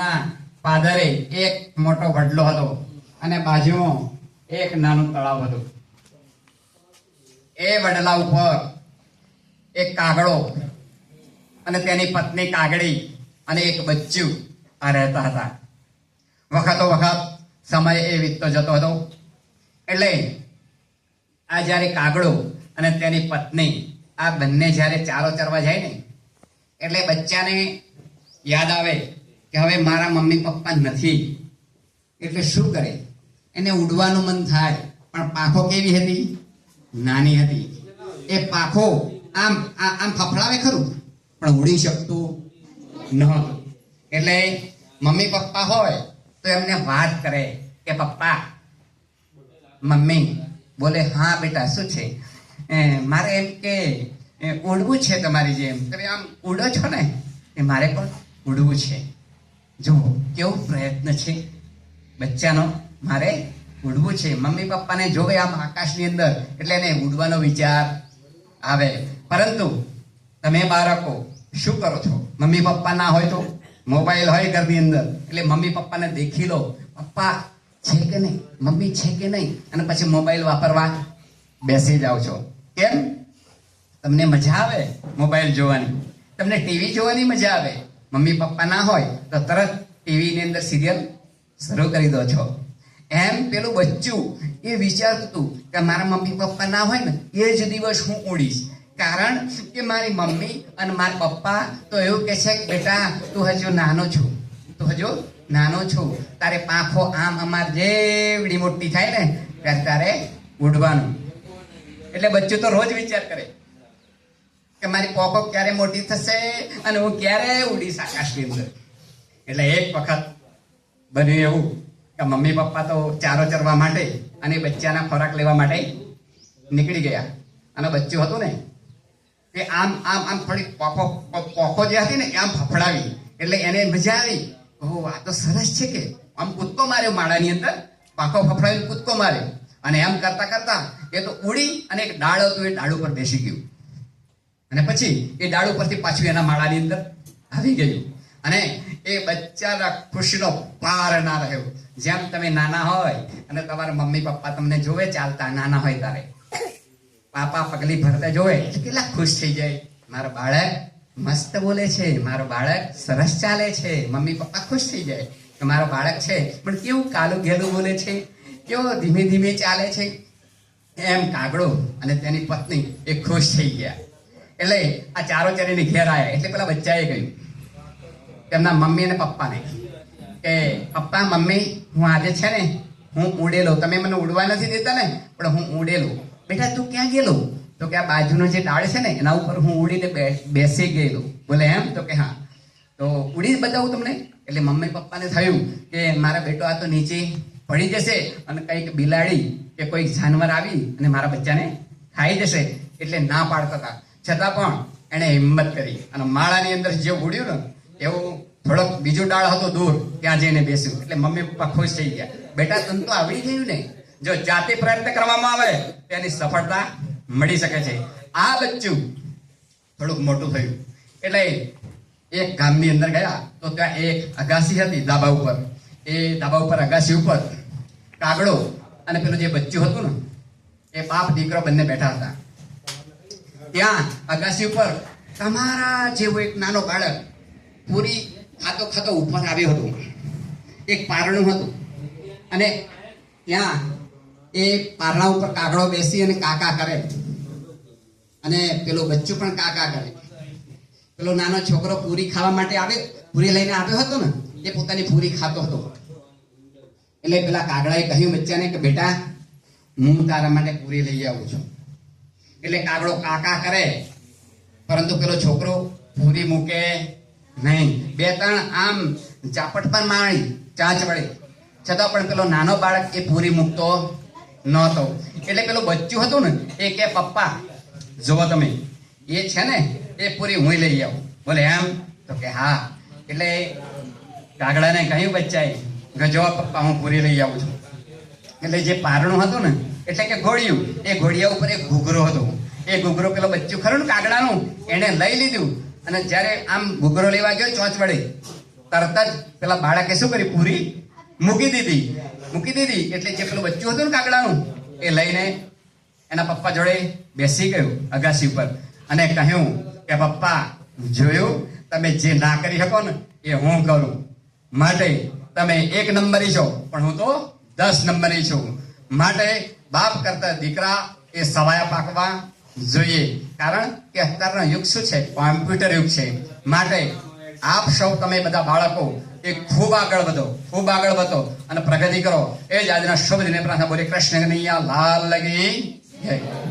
ના, પાદરે એક મોટો વડલો હતો અને બાજુમાં એક નાનું તળાવ હતું. એ વડલા ઉપર એક કાગડો અને તેની પત્ની કાગડી અને એક બચ્ચું આ રહેતા હતા. વખતો વખત સમય એ વીતતો જતો હતો. એટલે આ જ્યારે કાગડો અને તેની પત્ની આ બંને જ્યારે ચારો ચરવા જાય ને, એટલે બચ્ચાને યાદ આવે કે હવે મારા મમ્મી પપ્પા નથી. એટલે શું કરે? એને ઉડવાનું મન થાય. પણ પાખો કેવી હતી? નાની હતી. એ પાખો આમ આમ ફફડાવે ખરું? પણ ઉડી શકતું ન એટલે મમ્મી પપ્પા હોય તો એમને વાત કરે કે પપ્પા મમ્મી બોલે હા બેટા શું છે? "એ, મારે એમ કે ઉડવું છે તમારી જેમ. તમે આમ ઉડો છો ને? એ મારે પણ ઉડવું છે. જો, કેવો પ્રયત્ન છે? બચ્ચાનો, મારે ઉડવું છે. મમ્મી પપ્પાને જોવે આમ આકાશની અંદર, એટલે એને ઉડવાનો વિચાર આવે. પરંતુ તમે બાળકો, શું કરો છો? મમ્મી પપ્પા ના હોય તો? મોબાઈલ હોય ઘરની અંદર, એટલે મમ્મી પપ્પાને દેખી લો. પપ્પા, છે કે નહીં? મમ્મી છે કે નહીં? અને પછી મોબાઈલ વાપરવા બેસી જાઓ છો. કેમ? તમને મજા આવે મોબાઈલ જોવાની? તમને ટીવી જોવાની મજા આવે? મમ્મી પપ્પા ના હોય તો તરત ટીવીની અંદર સિરિયલ શરૂ કરી દો છો. એમ પેલું બચ્ચું એ વિચારતું કે મારા મમ્મી પપ્પા ના હોય ને, એ જ દિવસ હું ઉડીશ. કારણ કે મારી મમ્મી અને મારા પપ્પા તો એવું કહે છે કે, બેટા, તું હજુ નાનો છું. તું હજુ નાનો છું. તારે પાંખો આમ અમાર જેવડી મોટી થાય ને, ત્યારે તારે ઉડવાનું. એટલે બચ્ચું તો રોજ વિચાર કરે. કે મારી પોકો ક્યારે મોટી થશે અને હું ક્યારે ઉડીશ આકાશની અંદર એટલે એક વખત બન્યું એવું કે મમ્મી પપ્પા તો ચારો ચરવા માટે અને બચ્ચાના ખોરાક લેવા માટે નીકળી ગયા. અને બચ્ચું હતું ને, એ આમ આમ આમ થોડી પોખો પોખો જે હતી ને આમ ફફડાવી. એટલે એને મજા આવી. ઓહો, આ તો સરસ છે કે આમ કૂદકો માર્યો માળાની અંદર, પાંખો ફફડાવીને કૂદકો માર્યો. અને એમ કરતા કરતા એ તો ઉડી અને એક ડાળ હતું એ ડાળ ઉપર બેસી ગયું. અને પછી એ ડાળ ઉપરથી પાછું એના માળાની અંદર આવી ગયું. અને એ બચ્ચાના ખુશીનો પાર ના રહ્યો. જેમ તમે નાના હોય અને તમારા મમ્મી પપ્પા તમને જોવે ચાલતા, નાના હોય તારે. પાપા પગલી ભરતા જોવે કેટલા ખુશ થઈ જાય. મારો બાળક મસ્ત બોલે છે. મારો બાળક સરસ ચાલે છે. મમ્મી પપ્પા ખુશ થઈ જાય. કે મારો બાળક છે, પણ કેવું કાલું ઘેલું બોલે છે? કેવો ધીમે ધીમે ચાલે છે? એમ કાગડો અને તેની પત્ની એ ખુશ થઈ ગયા. એટલે આ ચારો ચરીને ઘેર આવ્યા એટલે પેલા બચ્ચાએ કહ્યું, તેમના મમ્મી અને પપ્પાને કે, પપ્પા, મમ્મી, હું આજે છે ને, હું ઉડેલો. તમે મને ઉડવા નથી દેતા ને, પણ હું ઉડેલો. બેટા, તું ક્યાં ગયેલો? તો કે આ બાજુનો જે ડાળ છે ને, એના ઉપર હું ઉડીને બેસી ગયેલો. બોલે એમ? તો કે, હા. તો ઉડી બતાવું તમને? એટલે મમ્મી પપ્પાને થયું કે, મારા બેટો આ તો નીચે પડી જશે અને કંઈક બિલાડી કે કોઈક જાનવર આવી અને મારા બચ્ચાને ખાઈ જશે. એટલે ના પાડતા હતા. છતાં પણ એણે હિંમત કરી. અને માળાની અંદર જે ઉડ્યું ને, એવું થોડોક બીજો ડાળ હતો દૂર, ત્યાં જઈને બેસ્યું. એટલે મમ્મી પપ્પા ખુશ થઈ ગયા. બેટા, તને તો આવડી ગયું ને. જો જાતે પ્રયત્ન કરવામાં આવે તેની સફળતા મળી શકે છે. આ બચ્ચું થોડુંક મોટું થયું. એટલે એક ગામની અંદર ગયા, તો ત્યાં એક અગાસી હતી ધાબા ઉપર. એ ધાબા ઉપર, અગાસી ઉપર કાગડો અને પેલું જે બચ્ચું હતું ને, એ બાપ, દીકરો બંને બેઠા હતા. ત્યાં અગાસી ઉપર તમારા જેવો એક નાનો બાળક પૂરી ખાતો ખાતો ઉપર આવ્યો હતો. એક પારણું હતું. અને ત્યાં એ પારણા ઉપર કાગડો બેસી અને કાકા કરે. અને પેલો બચ્ચું પણ કાકા કરે. પેલો નાનો છોકરો પૂરી ખાવા માટે આવે પૂરી લઈને આવ્યો હતો ને, એ પોતાની પૂરી ખાતો હતો. એટલે પેલા કાગડાએ કહ્યું, બચ્ચાને કે બેટા, હું તારા માટે પૂરી લઈ આવું છું. એટલે કાગડો કાકા કરે. પરંતુ પેલો છોકરો પૂરી મૂકે નહીં. બે ત્રણ આમ ચાપટ પણ માણી, ચાંચ વડે છતાં પણ પેલો નાનો બાળક એ પૂરી મૂકતો નહોતો. એટલે પેલું બચ્ચું હતું ને, એ કે, પપ્પા, જુઓ તમે, એ છે ને, એ પૂરી હું લઈ આવું. બોલે, એમ? તો કે, હા. એટલે કાગડાને કહ્યું બચ્ચાએ કે જો પપ્પા, હું પૂરી લઈ આવું છું. એટલે જે પારણું હતું ને, એટલે કે ઘોડિયું, એ ઘોડિયા ઉપર એક ઘૂઘરો હતો. એ ઘૂઘરો પેલો બચ્ચું ખરું ને કાગડાનું, એને લઈ લીધું. અને જ્યારે આમ ઘૂઘરો લેવા ગયો ચોંચ વડે, તરત જ પેલા બાળકે શું કરી, પૂરી મૂકી દીધી. મૂકી દીધી, એટલે જે પેલું બચ્ચું હતું ને કાગડાનું, એ લઈને એના પપ્પા જોડે બેસી ગયું અગાસી ઉપર. અને કહ્યું કે, પપ્પા, જોયું? તમે જે ના કરી શકો ને, એ હું કરું. માટે તમે એક નંબરી છો. પણ હું તો દસ નંબરની છું. માટે બાપ કરતા દીકરા એ સવાયા પાકવા જોઈએ. કારણ કે અત્યારનો યુગ શું છે? કોમ્પ્યુટર યુગ છે. માટે આપ સૌ તમે બધા બાળકો એ ખૂબ આગળ વધો, ખૂબ આગળ વધો અને પ્રગતિ કરો. એ જ આજના શુભ દિને પ્રાર્થના બોલી કૃષ્ણ કનૈયા, લાલ લગી જય.